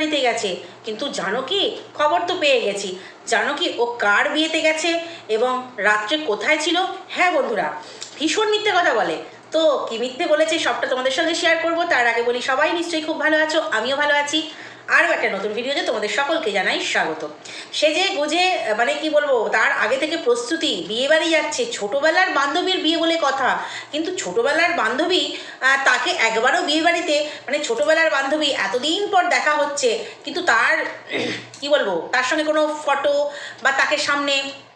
বাড়িতে গেছে। কিন্তু জানো কি? খবর তো পেয়ে গেছি। জানো কি ও কার বিয়েতে গেছে এবং রাত্রে কোথায় ছিল? হ্যাঁ বন্ধুরা, ভীষণ মিথ্যে কথা বলে। তো কি মিথ্যে বলেছে সবটা তোমাদের সঙ্গে শেয়ার করব। তার আগে বলি, সবাই নিশ্চয়ই খুব ভালো আছো, আমিও ভালো আছি। আরও একটা নতুন ভিডিওতে তোমাদের সকলকে জানাই স্বাগত। সে যে গুজে মানে কি বলব, তার আগে থেকে প্রস্তুতি, বিয়ে বাড়ি যাচ্ছে, ছোটোবেলার বান্ধবীর বিয়ে বলে কথা, কিন্তু ছোটোবেলার বান্ধবী তাকে একবারও বিয়ে বাড়িতে মানে ছোটোবেলার বান্ধবী এতদিন পর দেখা হচ্ছে, কিন্তু তার, কি বলব, তার সঙ্গে কোনো ফটো বা তাকে সামনে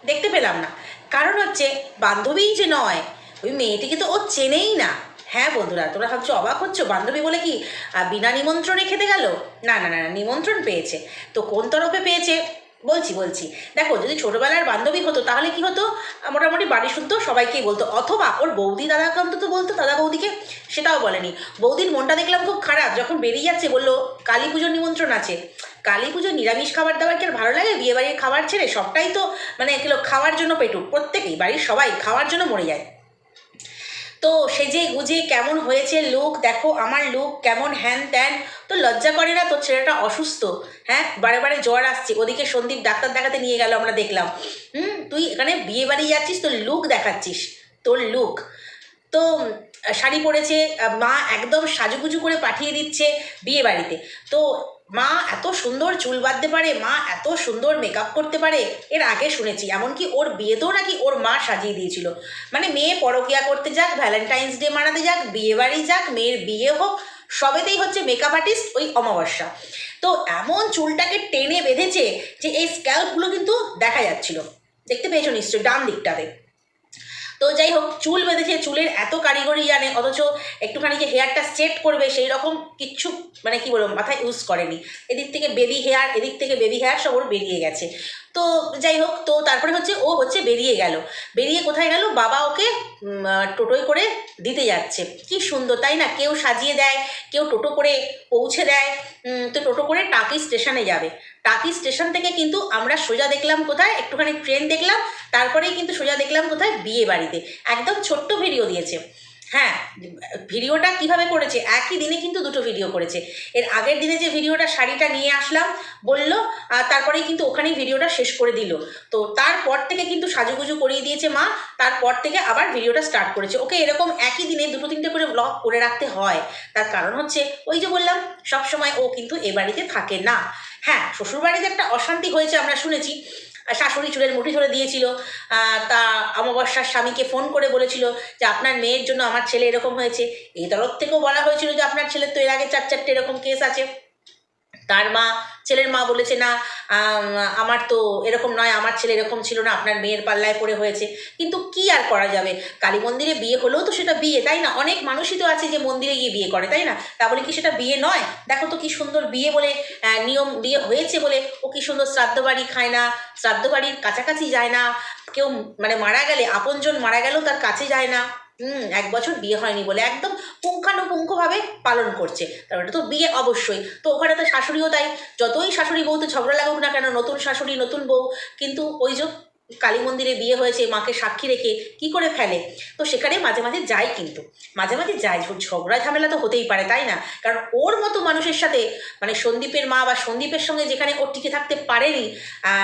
দেখতে পেলাম না। কারণ হচ্ছে বান্ধবীই যে নয়, ওই মেয়েটিকে তো ও চেনেই না। হ্যাঁ বন্ধুরা তোমরা ভাবছ অবাক হচ্ছ? বান্ধবী বলে কি আহ, বিনা নিমন্ত্রণে খেতে গেল? না না না না, নিমন্ত্রণ পেয়েছে। তো কোন তরফে পেয়েছে? বলছি বলছি। দেখো যদি ছোটোবেলার বান্ধবী হতো তাহলে কি হতো? মোটামুটি বাড়ি শুদ্ধ সবাইকেই বলতো। অথবা ওর বৌদি দাদাকে অন্তত বলতো দাদা বৌদিকে সেটাও বলেনি। বৌদির মনটা দেখলাম খুব খারাপ যখন বেরিয়ে যাচ্ছে বলল কালী পুজোর নিমন্ত্রণ আছে। কালী পুজো নিরামিষ খাবার দাবার কি আর ভালো লাগে? বিয়ে বাড়ির খাবার ছেড়ে সবটাই তো মানে এগুলো খাওয়ার জন্য পেটুক প্রত্যেকেই বাড়ির সবাই খাওয়ার জন্য মরে যায়। তো সেজে গুজে কেমন হয়েছে লুক? দেখো, আমার লুক কেমন হ্যান ত্যান। তো লজ্জা করে না তোর ছেলেটা অসুস্থ? হ্যাঁ বারে বারে জ্বর আসছে। ওদিকে সন্দীপ ডাক্তার দেখাতে নিয়ে গেল, আমরা দেখলাম। হুম, তুই এখানে বিয়ে বাড়ি যাচ্ছিস, তোর লুক দেখাচ্ছিস। তোর লুক। তো, শাড়ি পরেছে, মা একদম সাজুগুজু করে পাঠিয়ে দিচ্ছে বিয়ে বাড়িতে তো মা এত সুন্দর চুল বাঁধতে পারে, মা এত সুন্দর মেকআপ করতে পারে, এর আগে শুনেছি, এমনকি ওর বিয়েতেও নাকি ওর মা সাজিয়ে দিয়েছিল। মানে মেয়ে পরকিয়া করতে যাক ভ্যালেন্টাইন্স ডে মানাতে যাক বিয়ে বাড়ি যাক, মেয়ের বিয়ে হোক, সবেতেই হচ্ছে মেকআপ আর্টিস্ট ওই অমাবস্যা। তো এমন চুলটাকে টেনে বেঁধেছে যে এই স্ক্যাল্পগুলো কিন্তু দেখা যাচ্ছিল। দেখতে পেয়েছ নিশ্চয়ই, ডান দিকটাতে। তো যাই হোক, চুল বেঁধেছে, চুলের এত কারিগরি জানে, অথচ একটুখানি যে হেয়ারটা সেট করবে সেই রকম কিচ্ছু মানে কি বলব, মাথায় ইউজ করেনি। এদিক থেকে বেবি হেয়ার এদিক থেকে বেবি হেয়ার সব ওর বেরিয়ে গেছে। তো যাই হোক, তো তারপরে হচ্ছে ও হচ্ছে বেরিয়ে গেল। বেরিয়ে কোথায় গেল? বাবা ওকে টোটোয় করে দিতে যাচ্ছে। কি সুন্দর, তাই না? কেউ সাজিয়ে দেয়, কেউ টোটো করে পৌঁছে দেয়। তো টোটো করে টাকি স্টেশনে যাবে। টাকি স্টেশন থেকে কিন্তু আমরা সোজা দেখলাম কোথায়? একটুখানি ট্রেন দেখলাম, তারপরেই কিন্তু সোজা দেখলাম কোথায়? বিয়ে বাড়িতে। একদম ছোট্ট ভিডিও দিয়েছে। হ্যাঁ ভিডিওটা কীভাবে করেছে? একই দিনে কিন্তু দুটো ভিডিও করেছে। এর আগের দিনে যে ভিডিওটা শাড়িটা নিয়ে আসলাম, বলল আর তারপরেই কিন্তু ওখানেই ভিডিওটা শেষ করে দিল। তো তারপর থেকে কিন্তু সাজুগুজু করিয়ে দিয়েছে মা, তারপর থেকে আবার ভিডিওটা স্টার্ট করেছে। ওকে এরকম একই দিনে দুটো তিনটে করে ব্লগ করে রাখতে হয়। তার কারণ হচ্ছে, ওই যে বললাম সব সময় ও কিন্তু এ বাড়িতে থাকে না। হ্যাঁ শ্বশুরবাড়িতে একটা অশান্তি হয়েছে আমরা শুনেছি। শাশুড়ি চুলের মুঠি ধরে দিয়েছিল তা অমাবস্যার স্বামীকে ফোন করে বলেছিল যে আপনার মেয়ের জন্য আমার ছেলে এরকম হয়েছে। এই তরফ থেকেও বলা হয়েছিল যে আপনার ছেলের তো এর আগে চার চারটে এরকম কেস আছে। তার মা, ছেলের মা বলেছে, না আমার তো এরকম নয়, আমার ছেলে এরকম ছিল না, আপনার মেয়ের পাল্লায় পড়ে হয়েছে। কিন্তু কি আর করা যাবে? কালী মন্দিরে বিয়ে হলেও তো সেটা বিয়ে, তাই না? অনেক মানুষই তো আছে যে মন্দিরে গিয়ে বিয়ে করে, তাই না? তা বলে কি সেটা বিয়ে নয়? দেখো তো কি সুন্দর বিয়ে বলে নিয়ম বিয়ে হয়েছে বলে, ও কি সুন্দর শ্রাদ্ধ বাড়ি খায় না, শ্রাদ্ধ বাড়ির কাছাকাছি যায় না, কেউ মানে মারা গেলে, আপনজন মারা গেলেও তার কাছে যায় না। হুম, এক বছর বিয়ে হয়নি বলে, একদম পুঙ্খানুপুঙ্খভাবে পালন করছে। তার এটা তো বিয়ে অবশ্যই। তো ওখানে তো শাশুড়িও তাই। যতই শাশুড়ি বউতে ঝগড়া লাগুক না কেন, নতুন শাশুড়ি, নতুন বউ, কিন্তু ওই যে কালী মন্দিরে বিয়ে হয়েছে, মাকে সাক্ষী রেখে কি করে ফেলে? তো সেখানে মাঝে মাঝে যায় কিন্তু। মাঝে মাঝে যায় ঝগড়া ঝামেলা তো হতেই পারে, তাই না? কারণ ওর মতো মানুষের সাথে মানে সন্দীপের মা বা সন্দীপের সঙ্গে যেখানে ও টিকে থাকতে পারেনি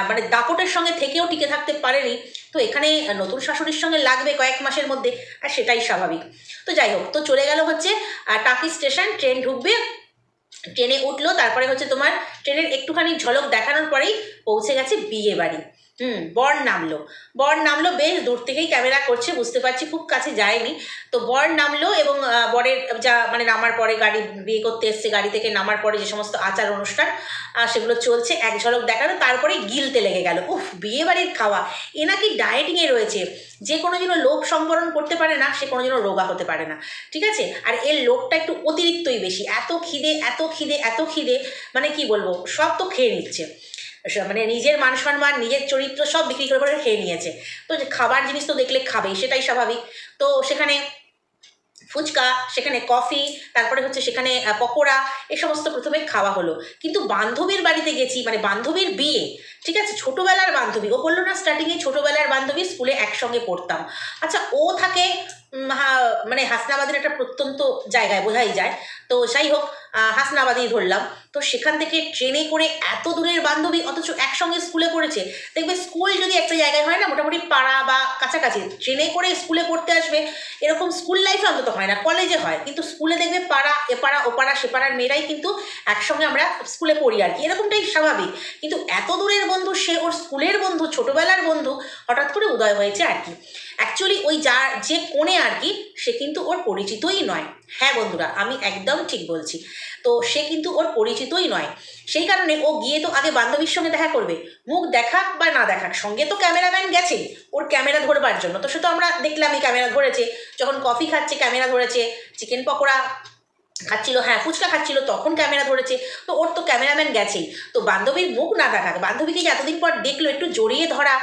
মানে দাপটের সঙ্গে থেকেও টিকে থাকতে পারেনি, তো এখানে নতুন শাশুড়ির সঙ্গে লাগবে কয়েক মাসের মধ্যে, আর সেটাই স্বাভাবিক। তো যাই হোক, তো চলে গেল হচ্ছে টাকি স্টেশন, ট্রেন ঢুকবে, ট্রেনে উঠল, তারপরে হচ্ছে তোমার ট্রেনের একটুখানি ঝলক দেখানোর পরেই পৌঁছে গেছে বিয়ে বাড়ি। হুম, বর নামলো। বর নামলো, বেশ দূর থেকেই ক্যামেরা করছে, বুঝতে পারছি, খুব কাছে যায়নি। তো বর নামলো এবং বরের যা মানে নামার পরে গাড়ি বিয়ে করতে এসছে, গাড়ি থেকে নামার পরে যে সমস্ত আচার অনুষ্ঠান সেগুলো চলছে, এক ঝলক দেখানো তারপরে গিলতে লেগে গেল। উফ বিয়ে বাড়ির খাওয়া। এ নাকি ডায়েটিংয়ে রয়েছে। যে কোনো যেন লোভ সম্বরণ করতে পারে না, সে কোনো যেন রোগা হতে পারে না। ঠিক আছে? আর এর লোভটা একটু অতিরিক্তই বেশি। এত খিদে এত খিদে এত খিদে মানে কি বলব, সব তো খেয়ে নিচ্ছে। মানে নিজের মান সম্মান, নিজের চরিত্র সব বিক্রি করে করে খেয়ে নিয়েছে। তো খাবার জিনিস তো দেখলে খাবেই, সেটাই স্বাভাবিক। তো সেখানে ফুচকা, সেখানে কফি, তারপরে হচ্ছে সেখানে পকোড়া, এ সমস্ত প্রথমে খাওয়া হলো। কিন্তু বান্ধবীর বাড়িতে গেছি মানে বান্ধবীর বিয়ে ঠিক আছে, ছোটোবেলার বান্ধবী। ও বলল, না স্টার্টিংয়ে ছোটোবেলার বান্ধবী স্কুলে একসঙ্গে পড়তাম। আচ্ছা ও থাকে মানে হাসনাবাদের একটা প্রত্যন্ত জায়গায় বোঝাই যায়। তো যাই হোক হাসনাবাদেই ধরলাম। তো সেখান থেকে ট্রেনে করে এত দূরের বান্ধবী, অথচ একসঙ্গে স্কুলে পড়েছে। দেখবে স্কুল যদি একটা জায়গায় হয় না, মোটামুটি পাড়া বা কাছাকাছি, ট্রেনে করে স্কুলে পড়তে আসবে, এরকম স্কুল লাইফে অন্তত হয় না কলেজে হয়। কিন্তু স্কুলে দেখবে পাড়া, এপাড়া, ওপাড়া, সেপাড়ার মেয়েরাই কিন্তু একসঙ্গে আমরা স্কুলে পড়ি আর কি। এরকমটাই স্বাভাবিক। কিন্তু এত দূরের বন্ধু, সে ওর স্কুলের বন্ধু, ছোটবেলার বন্ধু, হঠাৎ করে উদয় হয়েছে আর কি। অ্যাকচুয়ালি ওই যা, যে কোণে আর কি, সে কিন্তু ওর পরিচিতই নয়। হ্যাঁ বন্ধুরা, আমি একদম ঠিক বলছি। তো সে কিন্তু ওর পরিচিতই নয়। সেই কারণে ও গিয়ে তো আগে বান্ধবীর সঙ্গে দেখা করবে। মুখ দেখাক বা না দেখাক, সঙ্গে তো ক্যামেরাম্যান গেছে। ওর ক্যামেরা ধরবার জন্য। তো সে তো আমরা দেখলামই, ক্যামেরা ধরেছে। যখন কফি খাচ্ছে, ক্যামেরা ধরেছে। চিকেন পকোড়া খাচ্ছিল হ্যাঁ ফুচকা খাচ্ছিল, তখন ক্যামেরা ধরেছে। তো ওর তো ক্যামেরাম্যান গেছেই। তো বান্ধবীর মুখ না দেখাক বান্ধবীকে এতদিন পর দেখল, একটু জড়িয়ে ধরা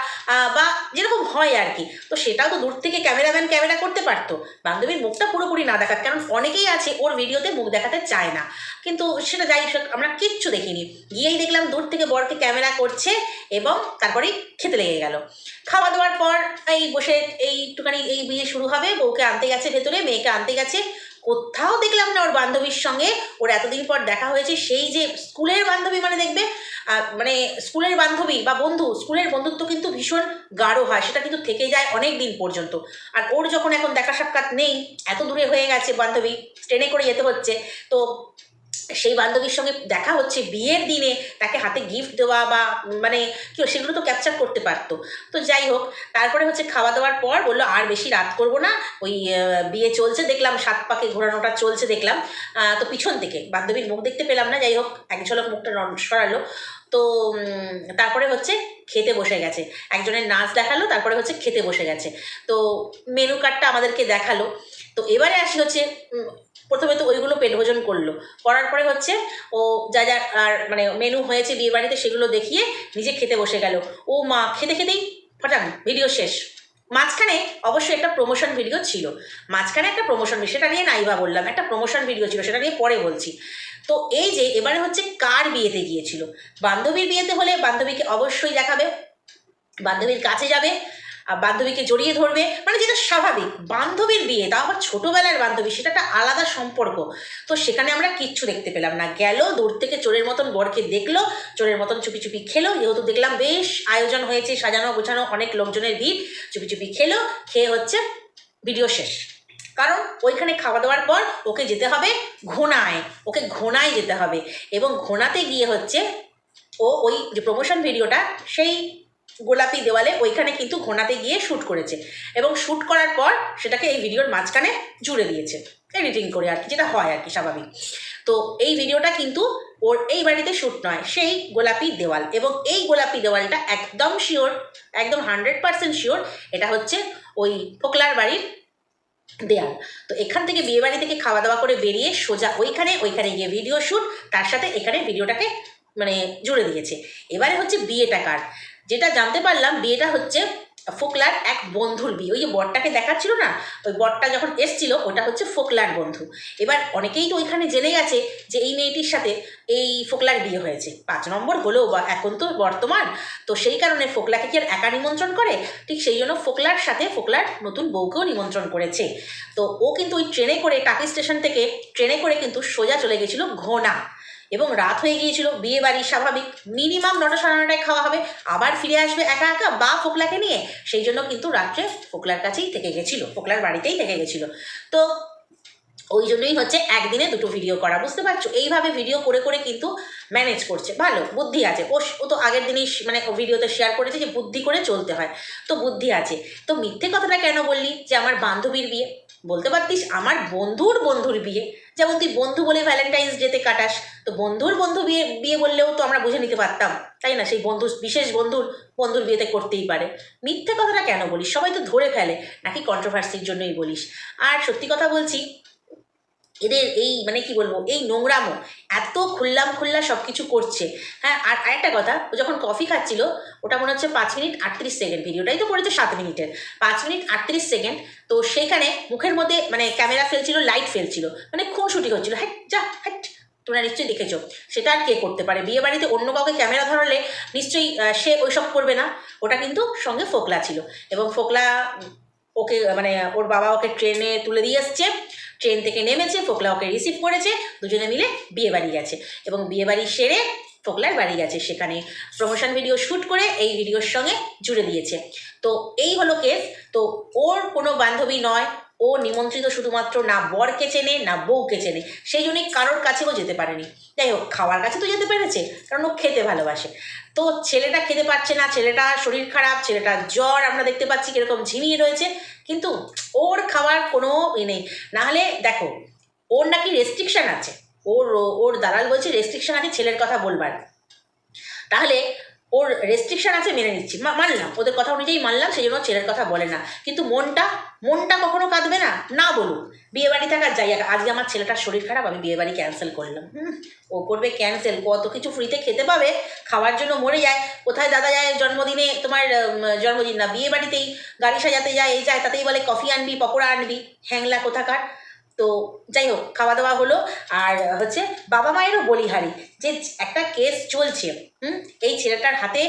বা যেরকম হয় আর কি, তো সেটাও তো দূর থেকে ক্যামেরাম্যান ক্যামেরা করতে পারতো। বান্ধবীর মুখটা পুরোপুরি না দেখাক কারণ অনেকেই আছে, ওর ভিডিওতে মুখ দেখাতে চায় না। কিন্তু সেটা যাই আমরা কিচ্ছু দেখিনি। গিয়েই দেখলাম দূর থেকে বরকে ক্যামেরা করছে এবং তারপরেই খেতে লেগে গেল। খাওয়া দাওয়ার পর এই বসে, এই একটুখানি এই বিয়ে শুরু হবে, বউকে আনতে গেছে ভেতরে, মেয়েকে আনতে গেছে। কোথাও দেখলাম না ওর বান্ধবীর সঙ্গে। ওর এতদিন পর দেখা হয়েছে, সেই যে স্কুলের বান্ধবী মানে দেখবে মানে স্কুলের বান্ধবী বা বন্ধু, স্কুলের বন্ধুত্ব কিন্তু ভীষণ গাঢ় হয়, সেটা কিন্তু থেকে যায় অনেক দিন পর্যন্ত। আর ওর যখন এখন দেখা সাক্ষাৎ নেই, এত দূরে হয়ে গেছে বান্ধবী, ট্রেনে করে যেতে হচ্ছে, তো সেই বান্ধবীর সঙ্গে দেখা হচ্ছে বিয়ের দিনে তাকে হাতে গিফট দেওয়া বা মানে কি সেগুলো তো ক্যাপচার করতে পারতো। তো যাই হোক, তারপরে হচ্ছে খাওয়া দাওয়ার পর বলল, আর বেশি রাত করব না, ওই বিয়ে চলছে দেখলাম, সাত পাকে ঘোরানোটা চলছে দেখলাম। তো পিছন থেকে, বান্ধবীর মুখ দেখতে পেলাম না, যাই হোক, এক ঝলক মুখটা সরালো। তো তারপরে হচ্ছে খেতে বসে গেছে। একজনের নাচ দেখাল, তারপরে হচ্ছে খেতে বসে গেছে। তো মেনু কার্ডটা আমাদেরকে দেখাল। তো এবারে আসি হচ্ছে প্রথমে তো ওইগুলো পেট ভোজন করল। করার পরে হচ্ছে ও যা যা আর মানে মেনু হয়েছে বিয়ে বাড়িতে সেগুলো দেখিয়ে নিজে খেতে বসে গেল। ও মা খেতে খেতেই ফটাং ভিডিও শেষ। মাঝখানে অবশ্যই একটা প্রমোশন ভিডিও ছিল। মাঝখানে একটা প্রমোশন সেটা নিয়ে নাইবা বললাম, একটা প্রমোশন ভিডিও ছিল, সেটা নিয়ে পরে বলছি। তো এই যে এবারে হচ্ছে কার বিয়েতে গিয়েছিল? বান্ধবীর বিয়েতে হলে বান্ধবীকে অবশ্যই দেখাবে, বান্ধবীর কাছে যাবে বান্ধবীকে জড়িয়ে ধরবে মানে যেটা স্বাভাবিক। বান্ধবীর বিয়ে, তাও আবার ছোটোবেলার বান্ধবী, সেটা একটা আলাদা সম্পর্ক। তো সেখানে আমরা কিচ্ছু দেখতে পেলাম না। গেল, দূর থেকে চোরের মতন বরকে দেখল, চোরের মতন চুপি চুপি খেলো। যেহেতু দেখলাম বেশ আয়োজন হয়েছে, সাজানো গোছানো অনেক লোকজনের ভিড়, চুপি চুপি খেলো, খেয়ে হচ্ছে ভিডিও শেষ। কারণ ওইখানে খাওয়া দাওয়ার পর ওকে যেতে হবে ঘোনায়, ওকে ঘোনায় যেতে হবে। এবং ঘোনাতে গিয়ে হচ্ছে ও ওই যে প্রমোশন ভিডিওটা সেই গোলাপি দেওয়ালে ওইখানে কিন্তু ঘোনাতে গিয়ে শ্যুট করেছে। এবং শ্যুট করার পর সেটাকে এই ভিডিওর মাঝখানে জুড়ে দিয়েছে। এডিটিং করে আর কি, যেটা হয় আর কি স্বাভাবিক। তো এই ভিডিওটা কিন্তু ওর এই বাড়িতে শ্যুট নয়, সেই গোলাপি দেওয়াল। এবং এই গোলাপি দেওয়ালটা একদম শিওর একদম হান্ড্রেড পার্সেন্ট শিওর এটা হচ্ছে ওই ফোকলার বাড়ির দেয়াল। তো এখান থেকে বিয়ে বাড়ি থেকে খাওয়া দাওয়া করে বেরিয়ে সোজা ওইখানে ওইখানে গিয়ে ভিডিও শ্যুট তার সাথে এখানে ভিডিওটাকে মানে জুড়ে দিয়েছে। এবারে হচ্ছে বিয়েটা কার? যেটা জানতে পারলাম বিয়েটা হচ্ছে ফোকলার এক বন্ধুর বিয়ে। ওই যে বরটাকে দেখাচ্ছিল না? ওই বরটা যখন এসছিল, ওটা হচ্ছে ফোকলার বন্ধু। এবার অনেকেই তো ওইখানে জেনে গেছে যে এই মেয়েটির সাথে এই ফোকলার বিয়ে হয়েছে। পাঁচ নম্বর হলেও বা এখন তো বর্তমান, তো সেই কারণে ফোকলাকে কি আর একা নিমন্ত্রণ করে? ঠিক সেই জন্য ফোকলার সাথে ফোকলার নতুন বউকেও নিমন্ত্রণ করেছে। তো ও কিন্তু ওই ট্রেনে করে, টাকি স্টেশন থেকে ট্রেনে করে কিন্তু সোজা চলে গেছিল ঘোনা। এবং রাত হয়ে গিয়েছিল বিয়ে বাড়ি স্বাভাবিক। মিনিমাম নটা সাড়ে নটায় খাওয়া হবে, আবার ফিরে আসবে একা একা বা ফোকলাকে নিয়ে। সেই জন্য কিন্তু রাত্রে ফোকলার কাছেই থেকে গেছিল, ফোকলার বাড়িতেই থেকে গেছিল। তো ওই জন্যই হচ্ছে একদিনে দুটো ভিডিও করা, বুঝতে পারছ? এইভাবে ভিডিও করে করে কিন্তু ম্যানেজ করছে। ভালো, বুদ্ধি আছে। ও ও তো আগের দিনই মানে ভিডিওতে শেয়ার করেছে যে বুদ্ধি করে চলতে হয়। তো বুদ্ধি আছে। তো মিথ্যে কথাটা কেন বললি? যে আমার বান্ধবীর বিয়ে। বলতে পারতিস, আমার বন্ধুর বন্ধুর বিয়ে। যেমন তুই বন্ধু বলে ভ্যালেন্টাইন্স ডেতে কাটাস, তো বন্ধুর বন্ধু বিয়ে বিয়ে বললেও তো আমরা বুঝে নিতে পারতাম, তাই না? সেই বন্ধু বিশেষ বন্ধুর বন্ধুর বিয়েতে করতেই পারে। মিথ্যে কথাটা কেন বলিস? সবাই তো ধরে ফেলে নাকি কন্ট্রোভার্সির জন্যই বলিস। আর সত্যি কথা বলছি এদের এই মানে কি বলব, এই নোংরামো, এত খুল্লাম খুল্লা সব কিছু করছে। হ্যাঁ আর আরেকটা কথা, ও যখন কফি খাচ্ছিল, ওটা মনে হচ্ছে পাঁচ মিনিট আটত্রিশ সেকেন্ড ভিডিওটাই তো পড়েছে সাত মিনিটের। পাঁচ মিনিট আটত্রিশ সেকেন্ড, তো সেখানে মুখের মধ্যে মানে ক্যামেরা ফেলছিল লাইট ফেলছিল মানে খুনসুটি হচ্ছিল হ্যাট যা হ্যাট তোমরা নিশ্চয়ই দেখেছ। সেটা আর কে করতে পারে? বিয়ে বাড়িতে অন্য কাউকে ক্যামেরা ধরালে নিশ্চয়ই সে ওইসব করবে না। ওটা কিন্তু সঙ্গে ফোকলা ছিল। এবং ফোকলা ওকে মানে ওর বাবা ওকে ট্রেনে তুলে দিয়ে এসছে। ট্রেন থেকে নেমেছে ফোকলা ওকে রিসিভ করেছে, দুজনে মিলে বিয়ে বাড়ি গেছে এবং বিয়ে বাড়ি সেরে ফোকলার বাড়ি গেছে। সেখানে প্রমোশন ভিডিও শ্যুট করে এই ভিডিওর সঙ্গে জুড়ে দিয়েছে। তো এই হলো কেস তো ওর কোনো বান্ধবী নয়। ও নিমন্ত্রিত শুধুমাত্র না বরকে চেনে, না বউকে চেনে। সেই জন্যই কারোর কাছেও যেতে পারেনি। যাই হোক, খাওয়ার কাছে তো যেতে পেরেছে, কারণ ও খেতে ভালোবাসে। তো ছেলেটা খেতে পারছে না, ছেলেটা শরীর খারাপ, ছেলেটার জ্বর, আমরা দেখতে পাচ্ছি কীরকম ঝিমিয়ে রয়েছে। কিন্তু ওর খাওয়ার কোনো ই নেই। নাহলে দেখো, ওর নাকি রেস্ট্রিকশান আছে। ওর ওর দালাল বলছে রেস্ট্রিকশান আছে, ছেলের কথা বলবার। তাহলে ওর রেস্ট্রিকশন আছে, মেনে নিচ্ছি। মানলাম, ওদের কথা অনুযায়ী মানলাম, সেই জন্য ছেলের কথা বলে না। কিন্তু মনটা মনটা কখনো কাঁদবে না না বলুক। বিয়ে বাড়ি থাকার যাই আজকে আমার ছেলেটার শরীর খারাপ, আমি বিয়ে বাড়ি ক্যান্সেল করলাম ও করবে ক্যান্সেল কত কিছু ফ্রিতে খেতে পাবে, খাওয়ার জন্য মরে যায়, কোথায় দাদা যায়, জন্মদিনে তোমার জন্মদিন না বিয়ে বাড়িতেই গাড়ি সাজাতে যায়, এই যায়, তাতেই বলে, কফি আনবি, পকোড়া আনবি, হ্যাংলা কোথাকার? তো যাই হোক খাওয়া দাওয়া হলো। আর হচ্ছে বাবা মায়েরও বলিহারি যে একটা কেস চলছে, হুম? এই ছেলেটার হাতে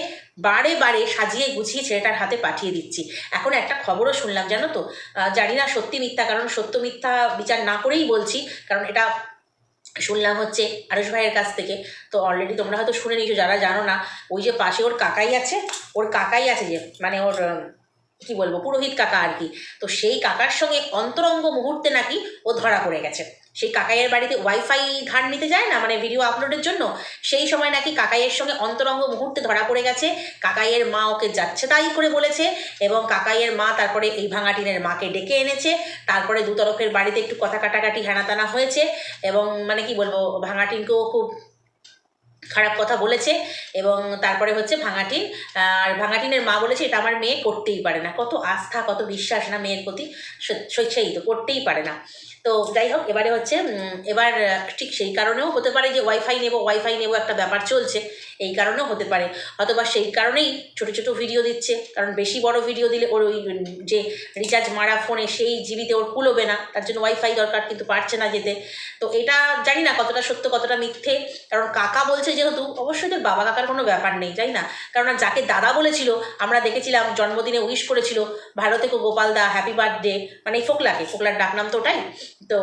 বারে বারে সাজিয়ে গুছিয়ে ছেলেটার হাতে পাঠিয়ে দিচ্ছি। এখন একটা খবরও শুনলাম, জানো তো? জানি না সত্যি মিথ্যা, কারণ সত্য মিথ্যা বিচার না করেই বলছি, কারণ এটা শুনলাম হচ্ছে আরুষ ভাইয়ের কাছ থেকে। তো অলরেডি তোমরা হয়তো শুনে নিয়েছো, যারা জানো না, ওই যে পাশে ওর কাকাই আছে, ওর কাকাই আছে যে মানে ওর কি বলব, পুরোহিত কাকা আর কি। তো সেই কাকার সঙ্গে অন্তরঙ্গ মুহূর্তে নাকি ও ধরা পড়ে গেছে। সেই কাকাইয়ের বাড়িতে ওয়াইফাই ধার নিতে যায় না মানে ভিডিও আপলোডের জন্য? সেই সময় নাকি কাকাইয়ের সঙ্গে অন্তরঙ্গ মুহূর্তে ধরা পড়ে গেছে। কাকাইয়ের মা ওকে যাচ্ছে তাই করে বলেছে এবং কাকাইয়ের মা তারপরে এই ভাঙাটিনের মাকে ডেকে এনেছে। তারপরে দু তরফের বাড়িতে একটু কথা কাটাকাটি, হেনাতানা হয়েছে এবং মানে কি বলব, ভাঙাটিনকেও খুব খারাপ কথা বলেছে এবং তারপরে হচ্ছে ভাঙাটিন আর ভাঙাটিনের মা বলেছে এটা আমার মেয়ে করতেই পারে না। কত আস্থা, কত বিশ্বাস না মেয়ের প্রতি সেই তো করতেই পারে না। তো যাই হোক, এবারে হচ্ছে এবার ঠিক সেই কারণেও হতে পারে যে ওয়াইফাই নেব ওয়াইফাই নেব একটা ব্যাপার চলছে, এই কারণেও হতে পারে। অথবা সেই কারণেই ছোট ছোট ভিডিও দিচ্ছে, কারণ বেশি বড় ভিডিও দিলে ওর ওই যে রিচার্জ মারা ফোনে সেই জিবিতে ওর কুলোবে না, তার জন্য ওয়াইফাই দরকার কিন্তু পারছে না যেতে। তো এটা জানি না কতটা সত্য, কতটা মিথ্যে, কারণ কাকা বলছে যেহেতু, অবশ্যই তোর বাবা কাকার কোনো ব্যাপার নেই, তাই না? কারণ যাকে দাদা বলেছিল, আমরা দেখেছিলাম জন্মদিনে উইশ করেছিল ভালো থেকো গোপাল দা হ্যাপি বার্থডে মানে ফোকলাকে, ফোকলার ডাকনাম তো ওটাই তো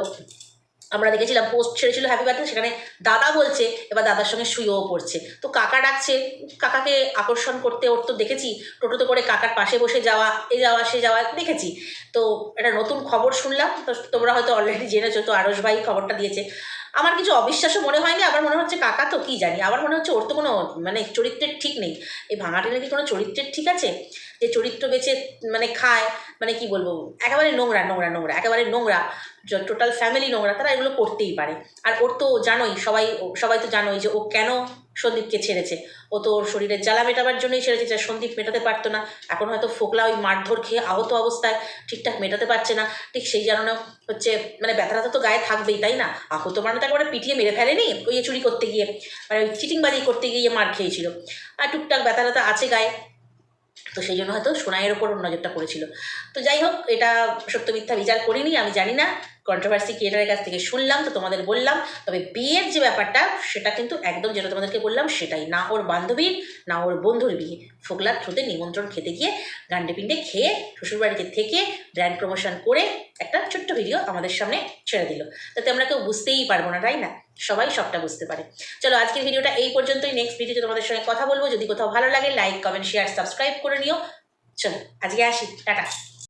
আমরা দেখেছিলাম পোস্ট ছেড়েছিল হ্যাপি বার্থডে সেখানে দাদা বলছে, এবার দাদার সঙ্গে শুয়েও পড়ছে। তো কাকা ডাকছে, কাকাকে আকর্ষণ করতে, ওর তো দেখেছি, টোটোতে করে কাকার পাশে বসে যাওয়া, এ যাওয়া, সে যাওয়া, দেখেছি। তো একটা নতুন খবর শুনলাম, তো তোমরা হয়তো অলরেডি জেনেছো, তো আরস ভাই খবরটা দিয়েছে। আমার কিছু অবিশ্বাসও মনে হয়নি আবার মনে হচ্ছে কাকা তো কী জানি আবার মনে হচ্ছে ওর তো কোনো মানে চরিত্রের ঠিক নেই। এই ভাঙাটিনের কি কোনো চরিত্রের ঠিক আছে? যে চরিত্র বেছে মানে খায় মানে কি বলব, একেবারে নোংরা নোংরা নোংরা, একেবারে নোংরা টোটাল ফ্যামিলি নোংরা, তারা এগুলো করতেই পারে। আর ওর তো জানোই, সবাই সবাই তো জানোই যে ও কেন সন্দীপকে ছেড়েছে। ও তো ওর শরীরের জ্বালা মেটাবার জন্যই ছেড়েছে, যা সন্দীপ মেটাতে পারতো না। এখন হয়তো ফোকলা ওই মারধর খেয়ে আহত অবস্থায়, ঠিকঠাক মেটাতে পারছে না। ঠিক সেই জন্য হচ্ছে মানে ব্যথাটা তো গায়ে থাকবেই, তাই না? আহত মানে তো একবারে পিটিয়ে মেরে ফেলেনি ওই চুরি করতে গিয়ে মানে ওই চিটিংবাজি করতে গিয়ে মার খেয়েছিল। আর টুকটাক ব্যথা ব্যথা আছে গায়ে। তো সেই জন্য হয়তো সোনাইয়ের ওপর নজরটা পড়েছিল। তো যাই হোক, এটা সত্য মিথ্যা বিচার করিনি, আমি জানি না। কন্ট্রোভার্সি ক্রিয়েটারের কাছ থেকে শুনলাম, তো তোমাদের বললাম। তবে বিয়ের যে ব্যাপারটা, সেটা কিন্তু একদম যেটা তোমাদেরকে বললাম, সেটাই। না ওর বান্ধবীর, না ওর বন্ধুর বিয়ে। ফোকলার থ্রুতে নিমন্ত্রণ খেতে গিয়ে গান্ডে পিণ্ডে খেয়ে শ্বশুরবাড়িতে থেকে ব্র্যান্ড প্রমোশন করে একটা ছোট্ট ভিডিও আমাদের সামনে ছেড়ে দিল। তাতে আমরা কেউ বুঝতেই পারব না, তাই না? সবাই সবটা বুঝতে পারে। চলো, আজকের ভিডিওটা এই পর্যন্তই। নেক্সট ভিডিওতে তোমাদের সঙ্গে কথা বলব। যদি কোথাও ভালো লাগে লাইক কমেন্ট শেয়ার সাবস্ক্রাইব করে নিও। চলো, আজকে আসি। টাটা।